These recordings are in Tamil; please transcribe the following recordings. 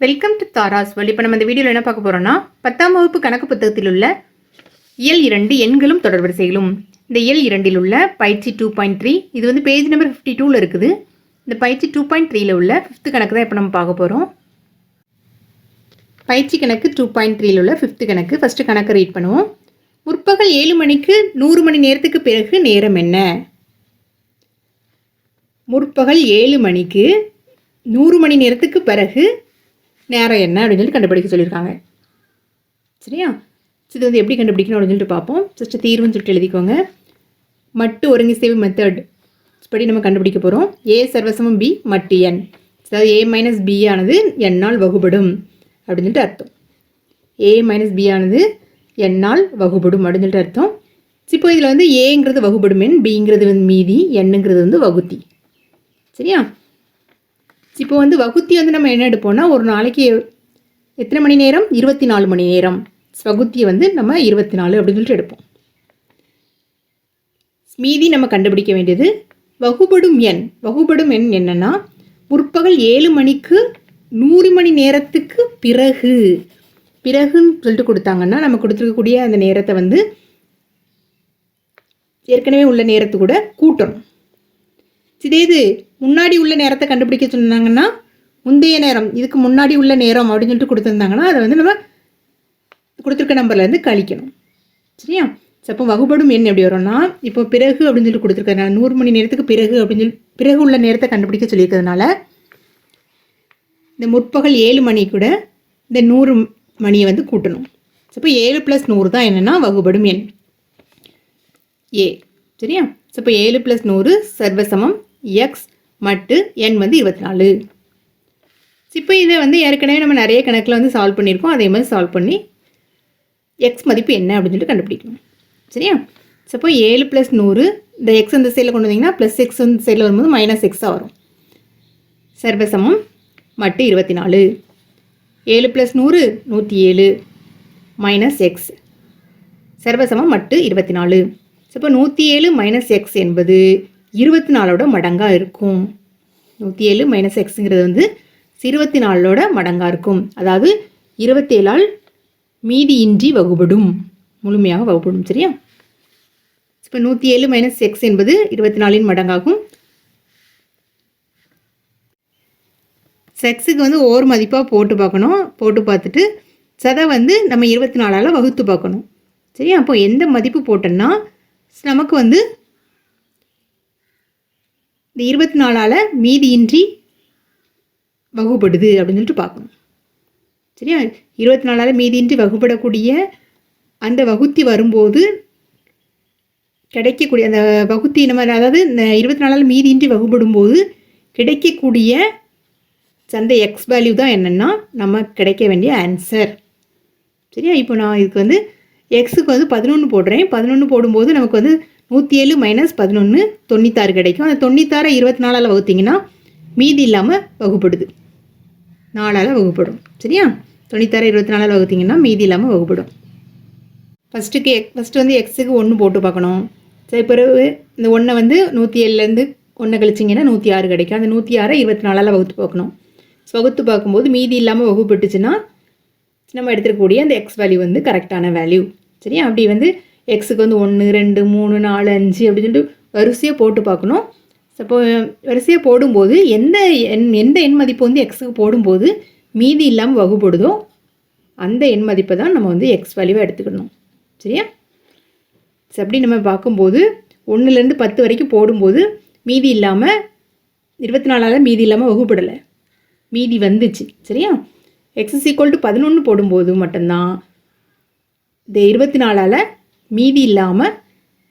வெல்கம் டு தாராஸ் வழி இப்போ நம்ம இந்த வீடியோவில் என்ன பார்க்க போகிறோம்னா பத்தாம் வகுப்பு கணக்கு புத்தகத்தில் உள்ள இயல் இரண்டு எண்களும் தொடர்வரிசைகளும் இந்த இயல் இரண்டில் உள்ள பயிற்சி டூ பாயிண்ட் த்ரீ இது வந்து பேஜ் நம்பர் ஃபிஃப்டி டூவில் இருக்குது. இந்த பயிற்சி டூ பாயிண்ட் த்ரீயில் உள்ள ஃபிஃப்த்து கணக்கு தான் இப்போ நம்ம பார்க்க போகிறோம் பயிற்சி கணக்கு டூ பாயிண்ட் த்ரீயில் உள்ள ஃபிஃப்த்து கணக்கு. ஃபஸ்ட்டு கணக்கு ரீட் பண்ணுவோம். முற்பகல் ஏழு மணிக்கு நூறு மணி நேரத்துக்கு பிறகு நேரம் என்ன? முற்பகல் ஏழு மணிக்கு நூறு மணி நேரத்துக்கு பிறகு நேரம் என்ன அப்படின்னு சொல்லி கண்டுபிடிக்க சொல்லியிருக்காங்க. சரியா? சரி, இது வந்து எப்படி கண்டுபிடிக்கணும் அப்படின்னு சொல்லிட்டு பார்ப்போம். ஃபஸ்ட்டு தீர்வுன்னு சொல்லிட்டு எழுதிக்கோங்க. மட்டு ஒருங்கிசைவு மெத்தட் படி நம்ம கண்டுபிடிக்க போகிறோம் ஏ சர்வசமம் பி மட்டு என் அதாவது ஏ மைனஸ் பி ஆனது என்னால் வகுபடும் அப்படின்னு சொல்லிட்டு அர்த்தம். ஏ மைனஸ் பி ஆனது என்னால் வகுபடும் அப்படின்னு சொல்லிட்டு அர்த்தம். இப்போ இதில் வந்து ஏங்கிறது வகுபடும் எண் பிங்கிறது வந்து மீதி என்னுங்கிறது வந்து வகுத்தி. சரியா? இப்போ வந்து வகுத்தி வந்து நம்ம என்ன எடுப்போம்னா ஒரு நாளைக்கு எத்தனை மணி நேரம்? இருபத்தி நாலு மணி நேரம். வகுத்தியை வந்து நம்ம இருபத்தி நாலு அப்படின்னு சொல்லிட்டு எடுப்போம். மீதி நம்ம கண்டுபிடிக்க வேண்டியது வகுபடும் எண். வகுபடும் எண் என்னென்னா முற்பகல் ஏழு மணிக்கு நூறு மணி நேரத்துக்கு பிறகு. பிறகுன்னு சொல்லிட்டு கொடுத்தாங்கன்னா நம்ம கொடுத்துருக்கக்கூடிய அந்த நேரத்தை வந்து ஏற்கனவே உள்ள நேரத்து கூட கூட்டணும். இதே இது முன்னாடி உள்ள நேரத்தை கண்டுபிடிக்க சொன்னாங்கன்னா முந்தைய நேரம் இதுக்கு முன்னாடி உள்ள நேரம் அப்படின்னு சொல்லிட்டு கொடுத்துருந்தாங்கன்னா அதை வந்து நம்ம கொடுத்துருக்க நம்பர்லேருந்து கழிக்கணும். சரியா? அப்போ வகுபடும் எண் எப்படி வரும்னா இப்போ பிறகு அப்படின்னு சொல்லி கொடுத்துருக்கறனால நூறு மணி நேரத்துக்கு பிறகு அப்படின்னு சொல்லி பிறகு உள்ள நேரத்தை கண்டுபிடிக்க சொல்லியிருக்கிறதுனால இந்த முற்பகல் ஏழு மணி கூட இந்த நூறு மணியை வந்து கூட்டணும். அப்போ ஏழு ப்ளஸ் நூறு தான் என்னென்னா வகுபடும் எண். ஏ. சரியா? ஸோ இப்போ ஏழு ப்ளஸ் நூறு சர்வசமம் எக்ஸ் மட்டு என் வந்து இருபத்தி நாலு இப்போ இதை வந்து ஏற்கனவே நம்ம நிறைய கணக்கில் வந்து சால்வ் பண்ணியிருக்கோம் அதே மாதிரி சால்வ் பண்ணி எக்ஸ் மதிப்பு என்ன அப்படின்னு சொல்லிட்டு கண்டுபிடிக்கணும். சரியா? சப்போ ஏழு ப்ளஸ் நூறு இந்த எக்ஸ் அந்த சைடில் கொண்டு வந்தீங்கன்னா ப்ளஸ் எக்ஸ் அந்த சைடில் வரும்போது மைனஸ் எக்ஸாக வரும். சர்வசமம் மட்டு இருபத்தி நாலு ஏழு ப்ளஸ் நூறு நூற்றி ஏழு. மைனஸ் எக்ஸ் சர்வசமம் மட்டு இருபத்தி நாலு இப்போ நூற்றி ஏழு மைனஸ் எக்ஸ் என்பது இருபத்தி நாலோட மடங்காக இருக்கும். நூற்றி ஏழு மைனஸ் எக்ஸுங்கிறது வந்து இருபத்தி நாலோட மடங்காக இருக்கும். அதாவது இருபத்தேழால் மீதியின்றி வகுபடும். முழுமையாக வகுப்படும் சரியா? இப்போ நூற்றி ஏழு மைனஸ் எக்ஸ் என்பது இருபத்தி நாலின் மடங்காகும் செக்ஸுக்கு வந்து ஓர் மதிப்பாக போட்டு பார்க்கணும். போட்டு பார்த்துட்டு சதை வந்து நம்ம இருபத்தி நாலால் வகுத்து பார்க்கணும். சரியா? அப்போ எந்த மதிப்பு போட்டோன்னா நமக்கு வந்து இந்த இருபத்தி நாலால் மீதியின்றி வகுப்படுது அப்படின்னு சொல்லிட்டு பார்க்கணும். சரியா? இருபத்தி நாலால் மீதியின்றி வகுப்படக்கூடிய அந்த வகுத்தி வரும்போது கிடைக்கக்கூடிய அந்த வகுத்தி நம்ம அதாவது இந்த இருபத்தி நாலால் மீதியின்றி வகுப்படும்போது கிடைக்கக்கூடிய சந்தை எக்ஸ் வேல்யூ தான் என்னென்னா நம்ம கிடைக்க வேண்டிய ஆன்சர் சரியா? இப்போ நான் இதுக்கு வந்து எக்ஸுக்கு வந்து பதினொன்று போடுறேன். பதினொன்று போடும்போது நமக்கு வந்து நூற்றி ஏழு மைனஸ் பதினொன்று தொண்ணூத்தாறு கிடைக்கும். அந்த தொண்ணூத்தாறை இருபத்தி நாலால் வகுத்தீங்கன்னா மீதி இல்லாமல் வகுப்படுது. நாலால் வகுப்படும். சரியா? தொண்ணூத்தாறு இருபத்தி நாலால் வகுத்தீங்கன்னா மீதி இல்லாமல் வகுப்படும். ஃபஸ்ட்டுக்கு எக் ஃபஸ்ட்டு வந்து எக்ஸுக்கு ஒன்று போட்டு பார்க்கணும். சரி பிறகு இந்த ஒன்றை வந்து நூற்றி ஏழுலேருந்து ஒன்றை கழிச்சிங்கன்னா நூற்றி ஆறு கிடைக்கும். அந்த நூற்றி ஆறை இருபத்தி நாலால் வகுத்து பார்க்கணும். ஸோ வகுத்து பார்க்கும்போது மீதி இல்லாமல் வகுப்பட்டுச்சுன்னா நம்ம எடுத்துக்கக்கூடிய அந்த எக்ஸ் வேல்யூ வந்து கரெக்டான வேல்யூ சரியா? அப்படி வந்து எக்ஸுக்கு வந்து ஒன்று ரெண்டு மூணு நாலு அஞ்சு அப்படின்னு சொல்லிட்டு வரிசையாக போட்டு பார்க்கணும். அப்போ வரிசையாக போடும்போது எந்த எண் எந்த எண் மதிப்பு வந்து எக்ஸுக்கு போடும்போது மீதி இல்லாமல் வகுப்படுதோ அந்த எண் மதிப்பை தான் நம்ம வந்து எக்ஸ் வேல்யூவாக எடுத்துக்கணும். சரியா? சரி அப்படி நம்ம பார்க்கும்போது ஒன்றுலேருந்து பத்து வரைக்கும் போடும்போது மீதி இல்லாமல் இருபத்தி நாலால் மீதி இல்லாமல் வகுப்படலை மீதி வந்துச்சு. சரியா? எக்ஸஸ் ஈக்குவல் டு பதினொன்று போடும்போது மட்டும்தான் இந்த இருபத்தி நாலால் மீதி இல்லாமல்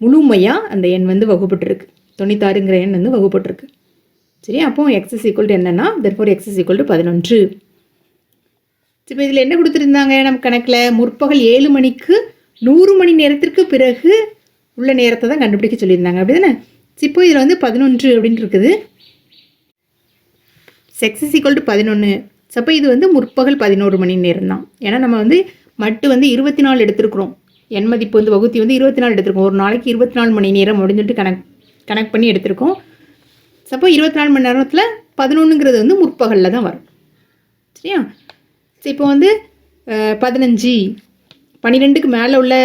முழுமையாக அந்த எண் வந்து வகுப்பட்டிருக்கு தொண்ணூத்தாறுங்கிற எண் வந்து வகுப்பட்டிருக்கு சரி அப்போ எக்ஸஸ் ஈக்குவல் டு என்னென்னா therefore x is equal to பதினொன்று. இப்போ இதில் என்ன கொடுத்துருந்தாங்க நம்ம கணக்கில்? முற்பகல் ஏழு மணிக்கு நூறு மணி நேரத்திற்கு பிறகு உள்ள நேரத்தை தான் கண்டுபிடிக்க சொல்லியிருந்தாங்க. அப்படி தானே இப்போ இதில் வந்து பதினொன்று அப்படின்னு இருக்குது. செக்ஸஸ் ஈக்குவல் டு பதினொன்று அப்போ இது வந்து முற்பகல் பதினோரு மணி நேரம் தான் ஏன்னா நம்ம வந்து மட்டு வந்து இருபத்தி நாலு எடுத்திருக்கிறோம். எண் மதிப்பு வந்து வகுத்தி வந்து இருபத்தி நாலு எடுத்திருக்கோம். ஒரு நாளைக்கு இருபத்தி நாலு மணி நேரம் அப்படின்னு சொல்லிட்டு கனெக்ட் பண்ணி எடுத்திருக்கோம். சப்போ இருபத்தி நாலு மணி நேரத்தில் பதினொன்றுங்கிறது வந்து முற்பகலில் தான் வரும். சரியா? சரி இப்போ வந்து பதினஞ்சு. பன்னிரெண்டுக்கு மேலே உள்ள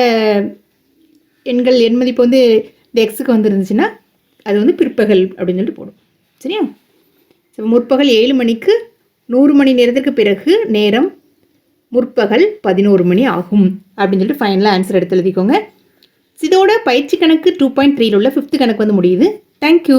எண்கள் எண் மதிப்பு வந்து இந்த எக்ஸுக்கு வந்துருந்துச்சுன்னா அது வந்து பிற்பகல் அப்படின்னு சொல்லிட்டு போடும். சரியா? ஸோ முற்பகல் ஏழு மணிக்கு நூறு மணி நேரத்திற்கு பிறகு நேரம் முற்பகல் பதினோரு மணி ஆகும். அப்படின்னு சொல்லிட்டு ஃபைனலாக ஆன்சர் எடுத்து எழுதிக்கோங்க. இதோட பயிற்சி கணக்கு டூ பாயிண்ட் த்ரீல உள்ள ஃபிஃப்த் கணக்கு வந்து முடியுது. தேங்க்யூ